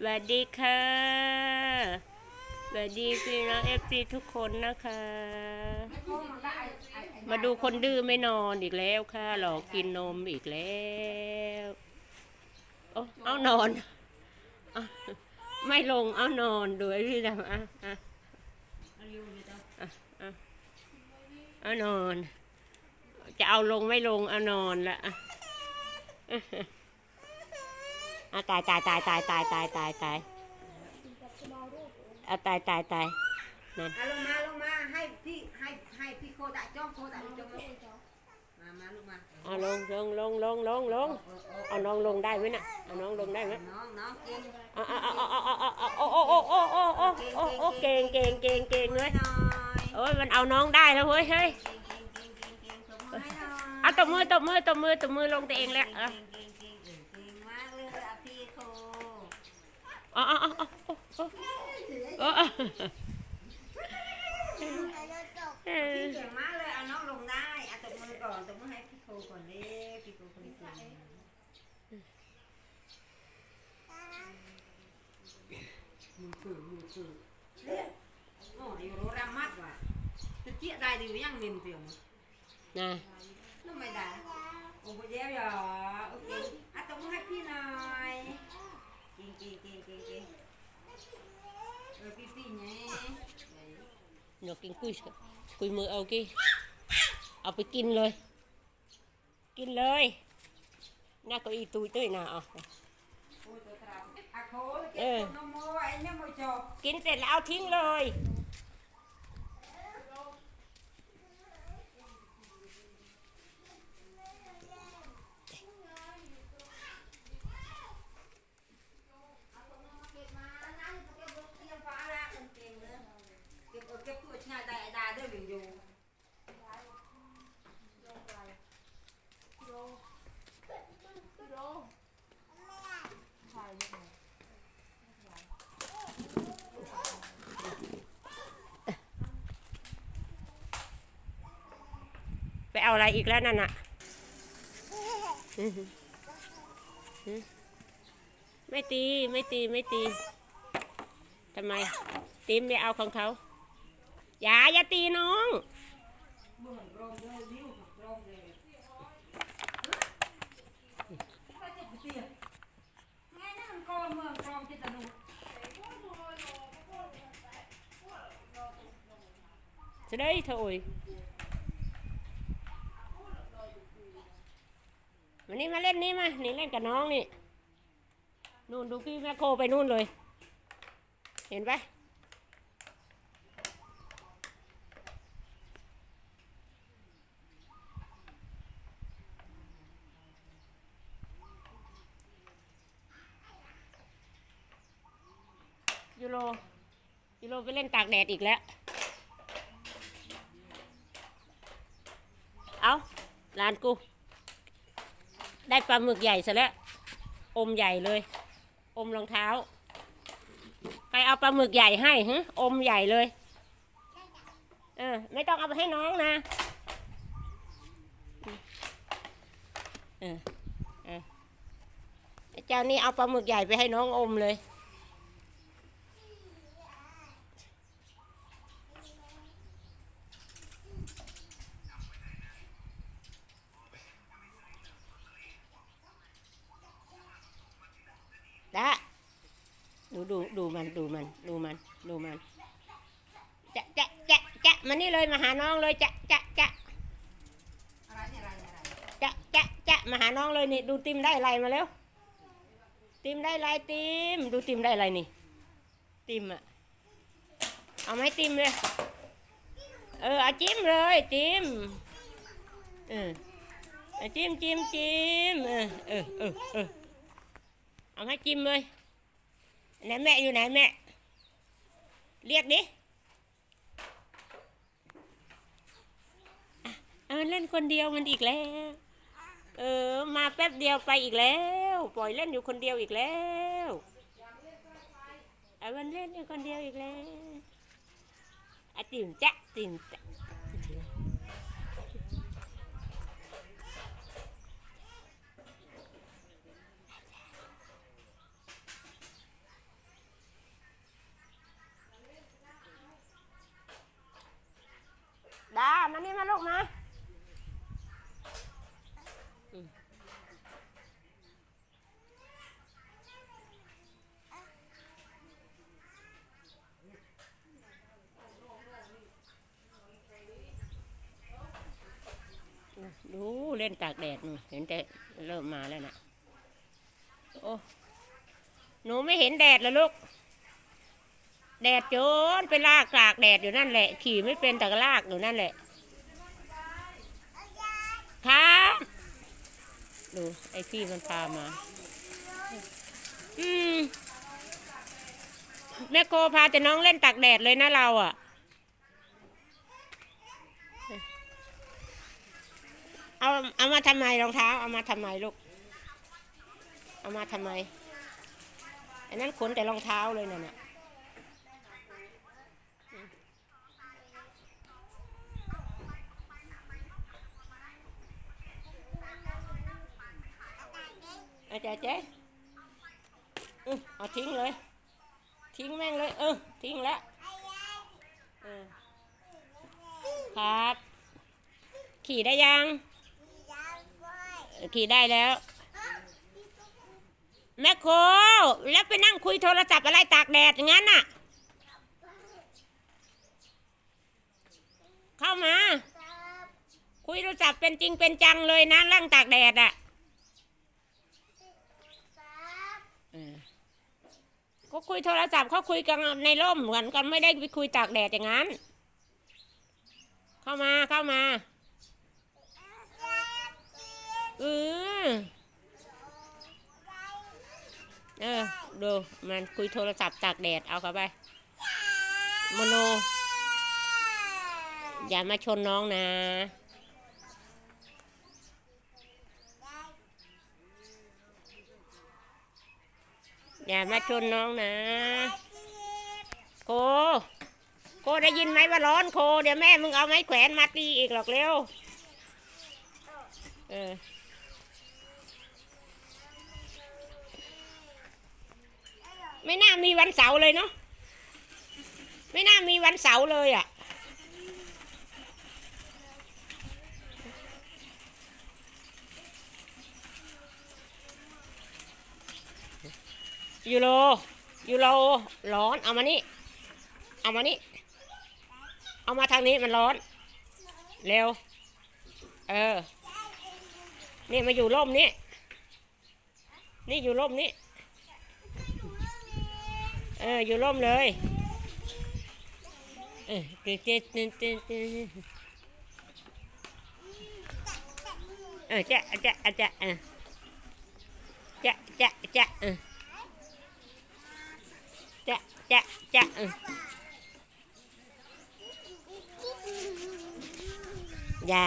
สวัสดีค่ะสวัสดีพี่น้องเอฟซีทุกคนนะคะ มาดูคนดื้อไม่นอนอีกแล้วค่ะ หลอกกินนมอีกแล้วโอ้เอานอนอไม่ลงเอานอนด้วยพี่ดำอะอะอะอะเอานอน จะเอาลงไม่ลงเอานอนละอะ อะตายตายตายตายตายตายตายตายเอาตายตายตายอะลงมาลงมาให้พี่ให้ให้พี่โคตะจ้องโคตะจ้องมามาลูกมาเอาลงลงลงลงลงลงเอาน้องลงได้ไหมน่ะเอาน้องลงได้ไหมน้องน้องกินเอาเอาเอาเอาเอาเอาเอาโอ้โอ้โอ้โอ้โอ้โอ้โอ้โอ้เก่งเก่งเก่งเก่งเลยหน่อยโอ้ยมันเอาน้องได้แล้วเว้ยเฮ้ยเก่งเก่งเก่งเก่งเก่งสมให้หน่อยเอาตบมือตบมือตบมือตบมือลงตัวเองแล้ว อาเอาเอาเอาเอาเอาเออพี่เก่งมากเลยเอาน้องลงได้อะตบมือก่อนตบมือให้พี่โคก่อนเลยพี่โคคนเก่งมือฝืนมือฝืนโอ้ยรู้รามัดว่ะจะเจี๊ยได้ดีหรือยังนิ่มเตียวมั้งนะทำไมได้โอ้โหเย้ยเหรอโอเคอะตบมือให้พี่หน่อยเก่งเก่งเก่งเก่งเก่ง เออพี่พี่เนี่ยเดี๋ยวกินกุ้ยกุ้ยมือเอากี่เอาไปกินเลย กินเลยน่าก็อีตุยตุ้ยน่ะเอาโอ้ยตัวตราบอะโค้ดเก็บตัวนมโมไว้เนี่ยโมจบกินเสร็จแล้วเอาทิ้งเลย อะไรอีกแล้วนั่นน่ะไม่ตีไม่ตีไม่ตีทำไมตีมไปเอาของเขาอย่าอย่าตีน้องจะได้เถอะ วันนี้มาเล่นนี่มา นี่เล่นกับน้องนี่ นู่นดูพี่แม่โคไปนู่นเลย เห็นปะยูโรยูโรไปเล่นตากแดดอีกแล้ว เอาลานกู ได้ปลาหมึกใหญ่ซะแล้วอมใหญ่เลย อมรองเท้า ไปเอาปลาหมึกใหญ่ให้ฮึอมใหญ่เลยเออไม่ต้องเอาไปให้น้องนะเออเออเจ้านี่เอาปลาหมึกใหญ่ไปให้น้องอมเลย ดะ ดูดูมันดูมันดูมันดูมันจะจะจะจะมานี่เลยมาหาน้องเลยจะจะจะอะไรอะไรอะไรจะจะจะมาหาน้องเลยนี่ดูติมได้อะไรมาแล้ว ติมได้อะไรติมดูติมได้อะไรนี่ ติมอะเอาไหมติมเลยเอออาจิ้มเลยติมเออเอจิ้มจิ้มจิ้มเออเออเออเออเอาให้จิ้มเลย ไหนแม่อยู่ไหนแม่ เรียกดิอะเอามันเล่นคนเดียวมันอีกแล้ว เออ มาแป๊บเดียวไปอีกแล้ว ปล่อยเล่นอยู่คนเดียวอีกแล้วเอามันเล่นอยู่คนเดียวอีกแล้วอะติ่มจ๊ะติ่มจ๊ะ มาลูกมาอืมดูเล่นตากแดดนู่นเห็นแต่เริ่มมาแล้วนะโอ้หนูไม่เห็นแดดเหรอลูก แดดโจนไปลากตากแดดอยู่นั่นแหละ ขี่ไม่เป็นแต่ก็ลากอยู่นั่นแหละ ครับดูไอ้พี่มันพามา อืมแม่โกพาแต่น้องเล่นตากแดดเลยนะเราอะ เอาเอามาทำไมรองเท้า เอามาทำไมลูก เอามาทำไมอันนั้นขนแต่รองเท้าเลยนั่นน่ะ เอาเจ๊เจ๊อือเอาทิ้งเลย ทิ้งแม่งเลย เออ ทิ้งแล้วเออครับ ขี่ได้ยัง ขี่ได้แล้ว แม่โค แล้วไปนั่งคุยโทรศัพท์อะไรตากแดดอย่างนั้นน่ะ เข้ามา คุยโทรศัพท์เป็นจริงเป็นจังเลยนะร่างตากแดดอะ เออ ก็คุยโทรศัพท์เขาคุยกันในร่มเหมือนกันไม่ได้ไปคุยตากแดดอย่างนั้น เข้ามาเข้ามาเออเออดูมันคุยโทรศัพท์ตากแดดเอาเข้าไปโมโน อย่ามาชนน้องนะ อย่ามาชนน้องนะ โค โคได้ยินไหมว่าร้อนโค เดี๋ยวแม่มึงเอาไม้แขวนมาตีอีกหรอกเร็ว เออไม่น่ามีวันเสาร์เลยเนาะไม่น่ามีวันเสาร์เลยอะ่ะ ยูโรยูโรร้อนเอามานี่เอามานี่เอามาทางนี้มันร้อน เร็ว เออ นี่มาอยู่ร่มนี้นี่อยู่ร่มนี้เอออยู่ร่มเลยเออเต้นเต้นเต้นเต้นเออจะจะจะเออจะจะจะเออ จะจะจะเอออย่า